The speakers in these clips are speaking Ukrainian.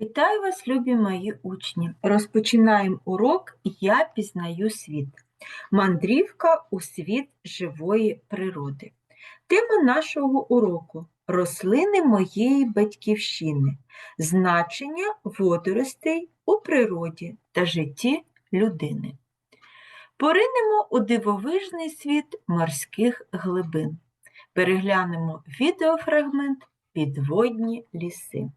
Вітаю вас, любі мої учні! Розпочинаємо урок Я пізнаю світ. Мандрівка у світ живої природи. Тема нашого уроку рослини моєї батьківщини, значення водоростей у природі та житті людини. Поринемо у дивовижний світ морських глибин. Переглянемо відеофрагмент Підводні ліси.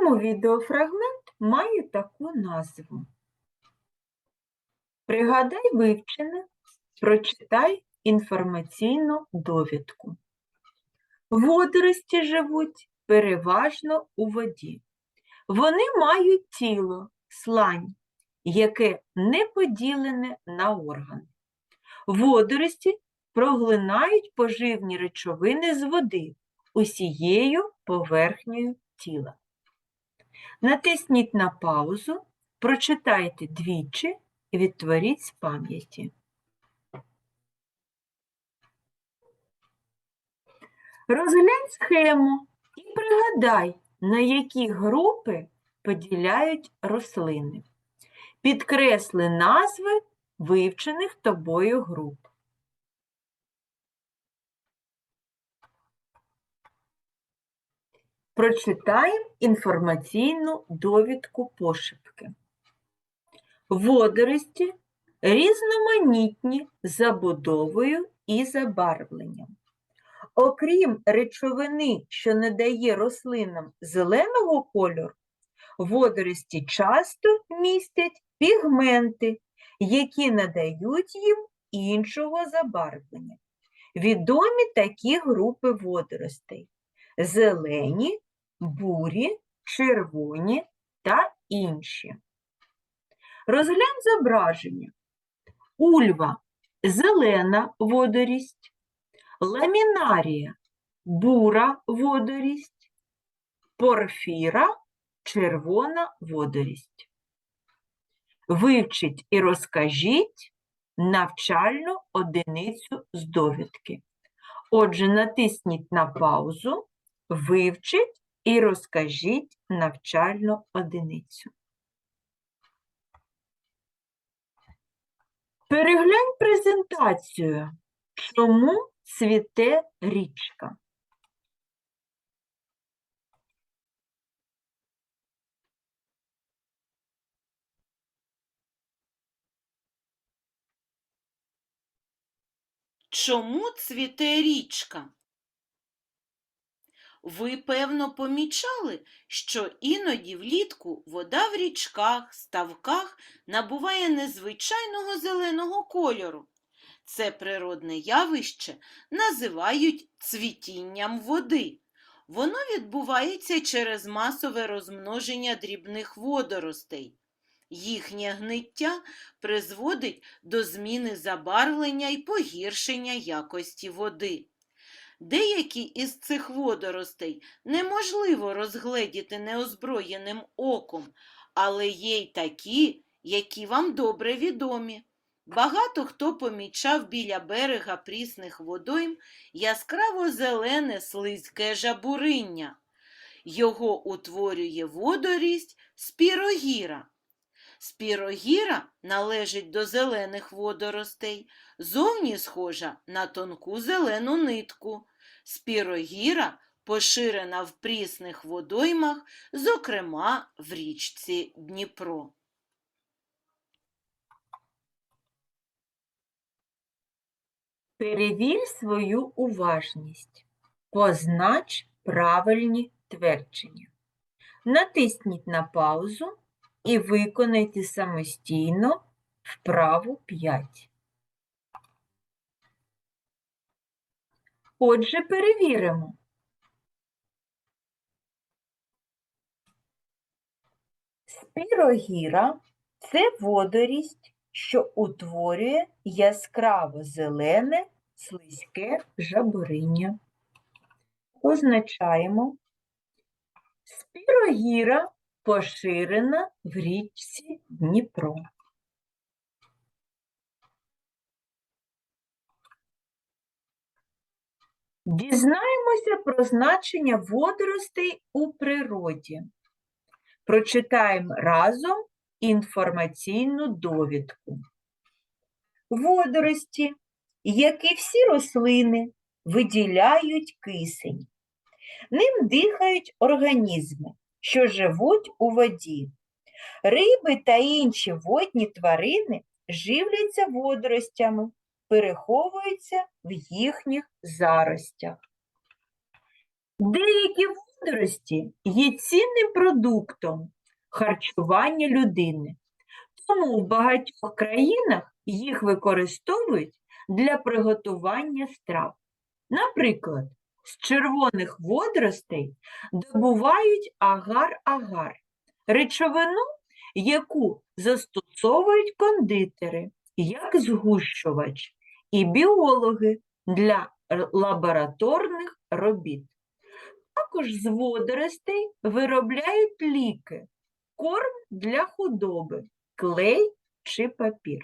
Чому відеофрагмент має таку назву? Пригадай вивчене, прочитай інформаційну довідку. Водорості живуть переважно у воді. Вони мають тіло, слань, яке не поділене на органи. Водорості проглинають поживні речовини з води усією поверхнею тіла. Натисніть на паузу, прочитайте двічі і відтворіть з пам'яті. Розглянь схему і пригадай, на які групи поділяють рослини. Підкресли назви вивчених тобою груп. Прочитаємо інформаційну довідку пошепки. Водорості різноманітні забудовою і забарвленням. Окрім речовини, що не дає рослинам зеленого кольору, водорості часто містять пігменти, які надають їм іншого забарвлення. Відомі такі групи водоростей зелені, бурі, червоні та інші. Розглянь зображення. Ульва зелена водорість, ламінарія бура водорість, порфіра червона водорість. Вивчіть і розкажіть навчальну одиницю з довідки. Отже, натисніть на паузу, вивчіть і розкажіть навчальну одиницю. Переглянь презентацію. Чому цвіте річка? Чому цвіте річка? Ви, певно, помічали, що іноді влітку вода в річках, ставках набуває незвичайного зеленого кольору. Це природне явище називають цвітінням води. Воно відбувається через масове розмноження дрібних водоростей. Їхнє гниття призводить до зміни забарвлення і погіршення якості води. Деякі із цих водоростей неможливо розгледіти неозброєним оком, але є й такі, які вам добре відомі. Багато хто помічав біля берега прісних водойм яскраво зелене слизьке жабуриння. Його утворює водорість спірогіра. Спірогіра належить до зелених водоростей, зовні схожа на тонку зелену нитку. Спірогіра поширена в прісних водоймах, зокрема в річці Дніпро. Перевір свою уважність. Познач правильні твердження. Натисніть на паузу і виконайте самостійно вправу 5. Отже, перевіримо. Спірогіра – це водорість, що утворює яскраво зелене слизьке жабуриння. Позначаємо. Спірогіра поширена в річці Дніпро. Дізнаємося про значення водоростей у природі. Прочитаємо разом інформаційну довідку. Водорості, як і всі рослини, виділяють кисень. Ним дихають організми, що живуть у воді. Риби та інші водні тварини живляться водоростями, переховуються в їхніх заростях. Деякі водорості є цінним продуктом харчування людини, тому в багатьох країнах їх використовують для приготування страв. Наприклад, з червоних водоростей добувають агар-агар, речовину, яку застосовують кондитери як згущувач і біологи для лабораторних робіт. Також з водоростей виробляють ліки, корм для худоби, клей чи папір.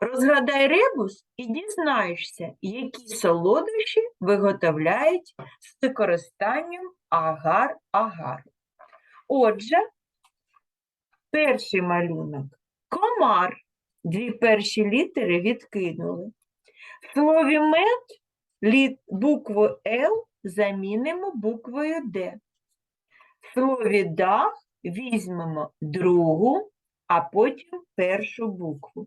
Розгадай ребус і дізнаєшся, які солодощі виготовляють з використанням агар-агар. Отже, перший малюнок комар. Дві перші літери відкинули. В слові мед букву Л замінимо буквою Д. В слові дах візьмемо другу, а потім першу букву.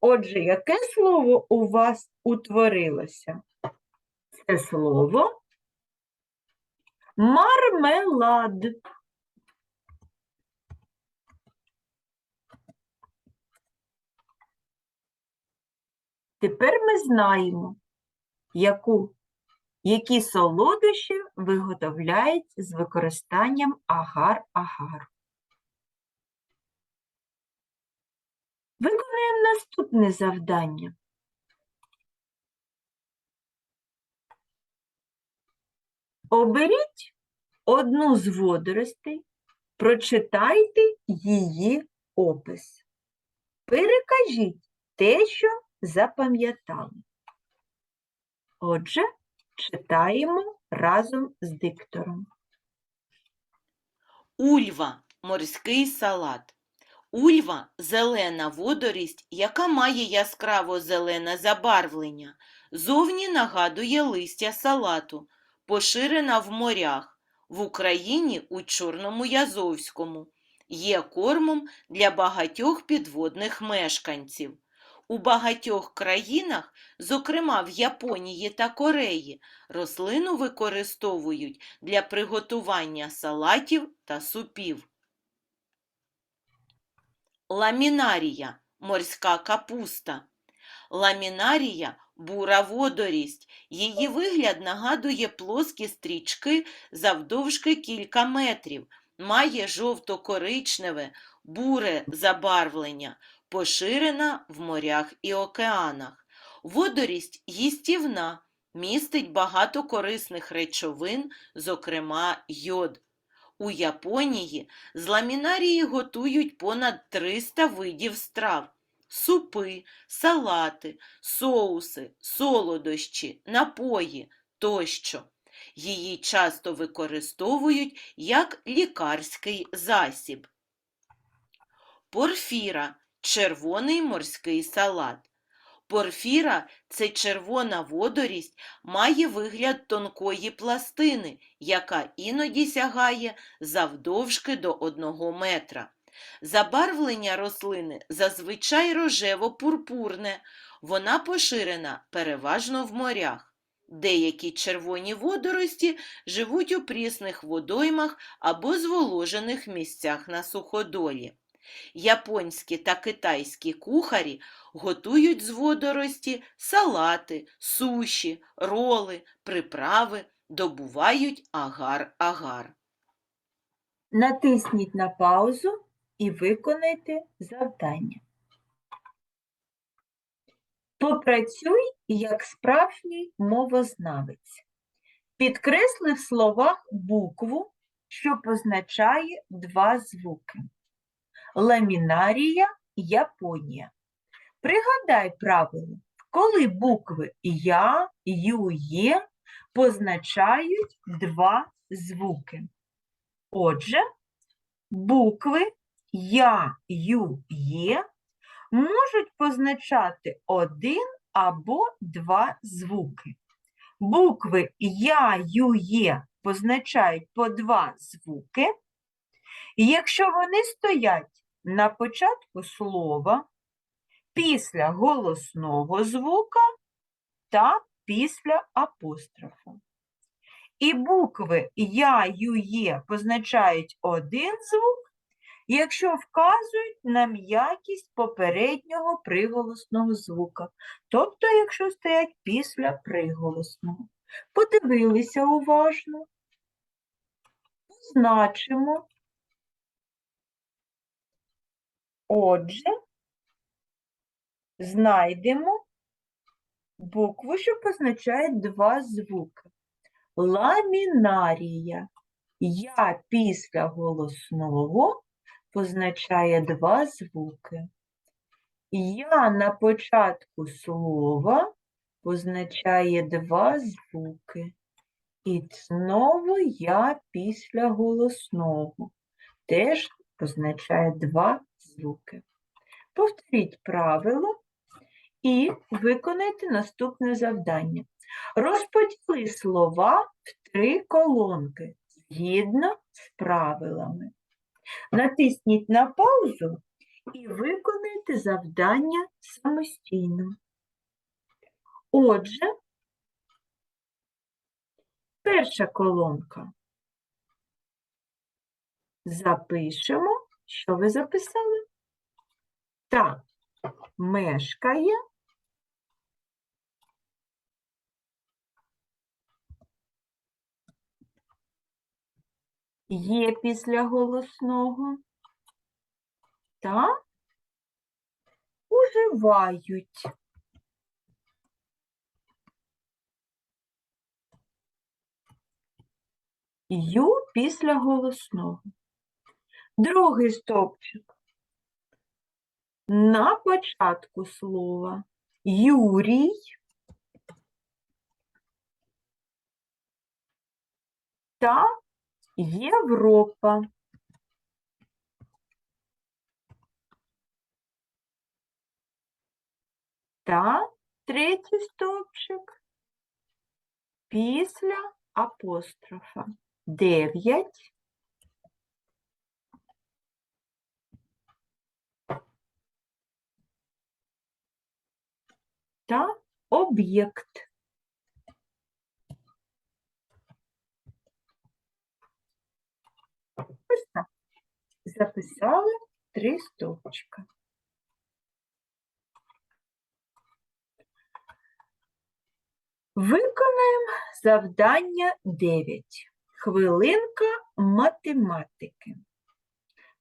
Отже, яке слово у вас утворилося? Це слово мармелад. Тепер ми знаємо, яку, які солодощі виготовляють з використанням агар-агар. Виконуємо наступне завдання. Оберіть одну з водоростей, прочитайте її опис. Перекажіть те, що запам'ятали. Отже, читаємо разом з диктором. Ульва морський салат. Ульва зелена водорість, яка має яскраво зелене забарвлення. Зовні нагадує листя салату, поширена в морях, в Україні у Чорному Язовському. Є кормом для багатьох підводних мешканців. У багатьох країнах, зокрема в Японії та Кореї, рослину використовують для приготування салатів та супів. Ламінарія морська капуста. Ламінарія бура водорість. Її вигляд нагадує плоскі стрічки завдовжки кілька метрів. Має жовто-коричневе, буре забарвлення, поширена в морях і океанах. Водорість їстівна, містить багато корисних речовин, зокрема йод. У Японії з ламінарії готують понад 300 видів страв. супи, салати, соуси, солодощі, напої тощо. Її часто використовують як лікарський засіб. Порфіра червоний морський салат. Порфіра це червона водорість, має вигляд тонкої пластини, яка іноді сягає завдовжки до 1 метра. Забарвлення рослини зазвичай рожево-пурпурне, вона поширена переважно в морях. Деякі червоні водорості живуть у прісних водоймах або зволожених місцях на суходолі. Японські та китайські кухарі готують з водорості салати, суші, роли, приправи, добувають агар-агар. Натисніть на паузу і виконайте завдання. Попрацюй як справжній мовознавець. Підкресли в словах букву, що позначає два звуки. Ламінарія Японія. Пригадай правило, коли букви Я, Ю, Є позначають два звуки. Отже, букви Я, Ю, Є можуть позначати один або два звуки. Букви Я, Ю, Є позначають по два звуки, і якщо вони стоять на початку слова, після голосного звука та після апострофа. І букви Я, Ю, Є позначають один звук, якщо вказують на м'якість попереднього приголосного звука, тобто якщо стоять після приголосного. Подивилися уважно, значимо. Отже, знайдемо букву, що позначає два звуки. Ламінарія. Я після голосного позначає два звуки. Я на початку слова позначає два звуки. І знову я після голосного теж позначає два звуки. Повторіть правило і виконайте наступне завдання. Розподіли слова в три колонки згідно з правилами. Натисніть на паузу і виконайте завдання самостійно. Отже, перша колонка. Запишемо, що ви записали. Так, мешкає є після голосного та уживають. Ю після голосного. Другий стовпчик. На початку слова Юрій та Європа. Та третій стовпчик після апострофа. Дев'ять. Та об'єкт. Ось так. Записали три стовпчика. Виконаємо завдання 9. Хвилинка математики.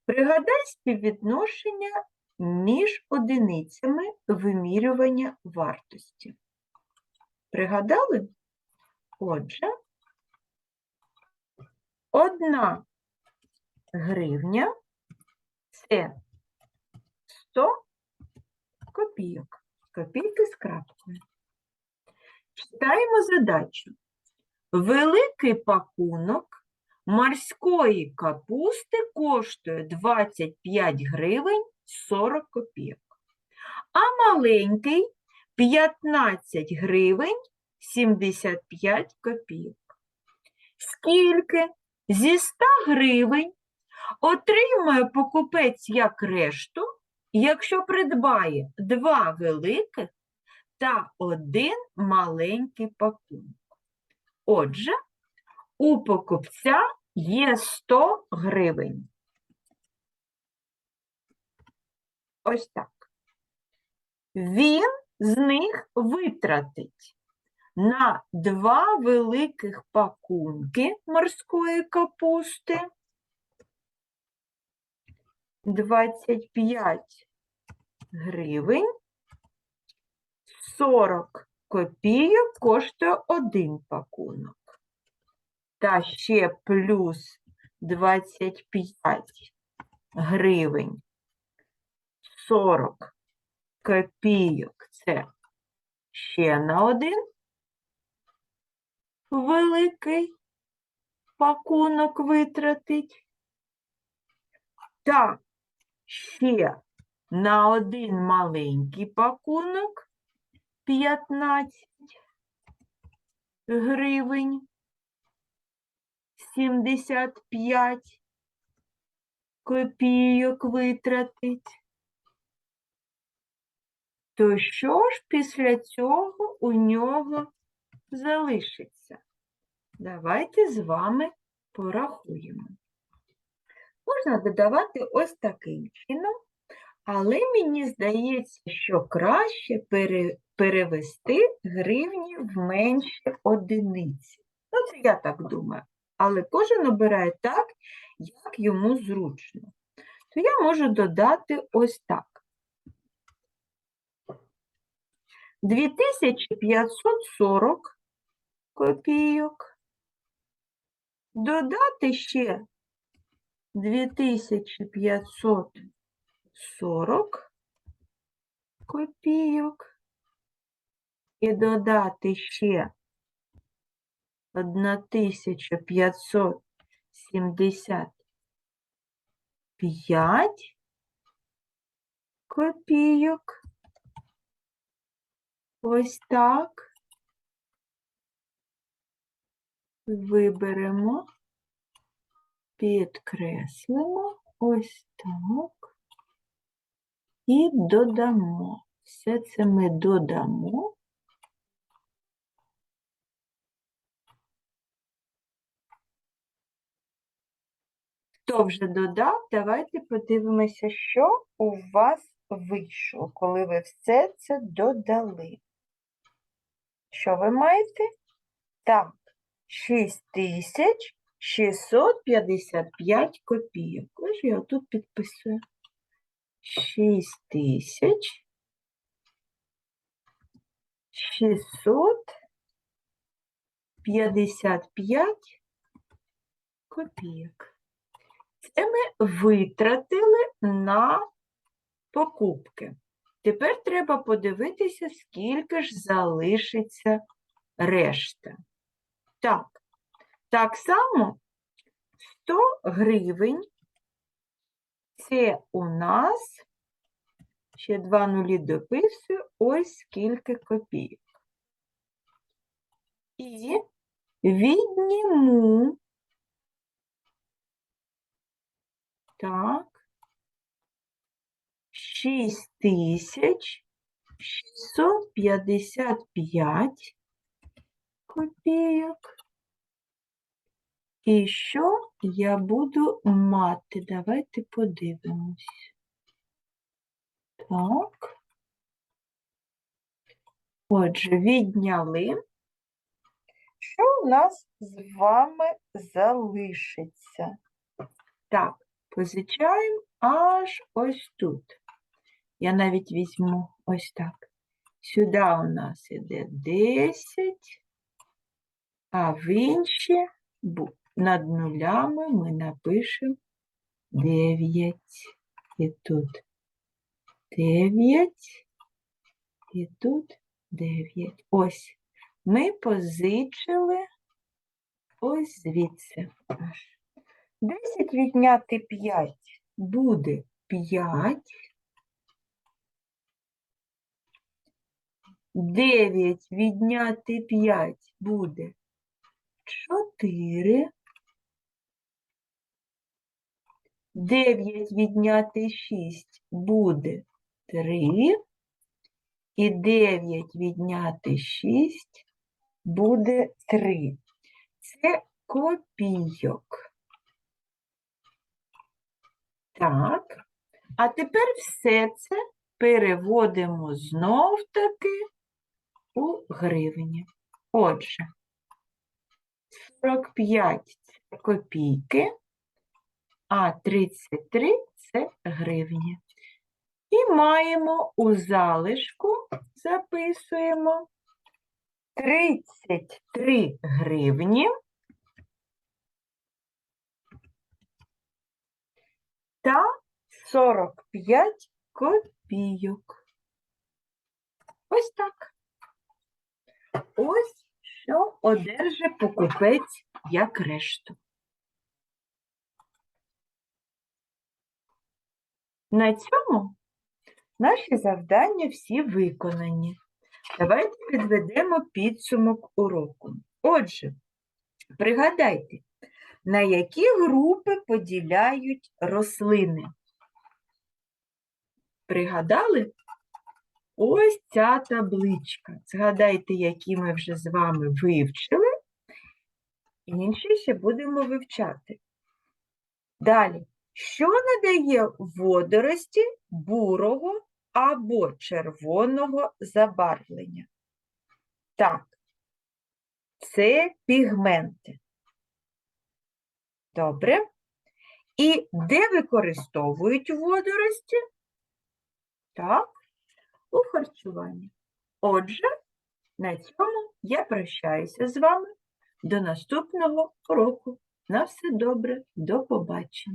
Пригадай співвідношення між одиницями вимірювання вартості. Пригадали? Отже, одна гривня це 100 копійок. Копійки з крапкою. Читаємо задачу. Великий пакунок морської капусти коштує 25 гривень 40 копійок, а маленький 15 гривень 75 копійок. Скільки зі 100 гривень отримує покупець як решту, якщо придбає два великих та один маленький пакунок. Отже, у покупця є 100 гривень. Ось так. Він з них витратить на два великих пакунки морської капусти 25 гривень 40 копійок коштує один пакунок. Та ще плюс 25 гривень 40 копійок це ще на один великий пакунок витратить. Та ще на один маленький пакунок 15 гривень 75 копійок витратить. То що ж після цього у нього залишиться? Давайте з вами порахуємо. Можна додавати ось таким чином, але мені здається, що краще пере- перевести гривні в менші одиниці. Ну, це я так думаю. Але кожен обирає так, як йому зручно. То я можу додати ось так. 2540 копійок. Додати ще 2540 копійок. І додати ще 1575 копійок. Ось так. Виберемо, підкреслимо, ось так. І додамо. Все це ми додамо. Хто вже додав, давайте подивимося, що у вас вийшло, коли ви все це додали. Що ви маєте? Так, 6655 копійок. Ось я тут підписую. 6000 655 копійок. Це ми витратили на покупки. Тепер треба подивитися, скільки ж залишиться решта. Так, так само 100 гривень це у нас, ще два нулі дописую, ось скільки копійок. І відніму, так, 6655 копійок. І що я буду мати? Давайте подивимось. Так. Отже, відняли. Що у нас з вами залишиться? Так, позичаємо аж ось тут. Я навіть візьму ось так. Сюди у нас іде 10, а в інші над нулями ми напишемо 9. І тут 9 І тут 9. Ось. Ми позичили ось звідси. аж. 10 відняти 5 буде 5. 9 відняти 5 буде 4. 9 відняти 6 буде 3. І 9 відняти 6 буде 3. Це копійок. Так. А тепер все це переводимо знов-таки у гривні. Отже, 45 це копійки, а 33 це гривні. І маємо у залишку, записуємо 33 гривні та 45 копійок. Ось так. Ось що одержи покупець як решту. На цьому наші завдання всі виконані. Давайте підведемо підсумок уроку. Отже, пригадайте, на які групи поділяють рослини. Пригадали? Ось ця табличка. Згадайте, які ми вже з вами вивчили, інші ще будемо вивчати. Далі. Що надає водорості бурого або червоного забарвлення? Так, це пігменти. Добре. І де використовують водорості? Так, у харчуванні. Отже, на цьому я прощаюся з вами. До наступного уроку. На все добре, до побачення.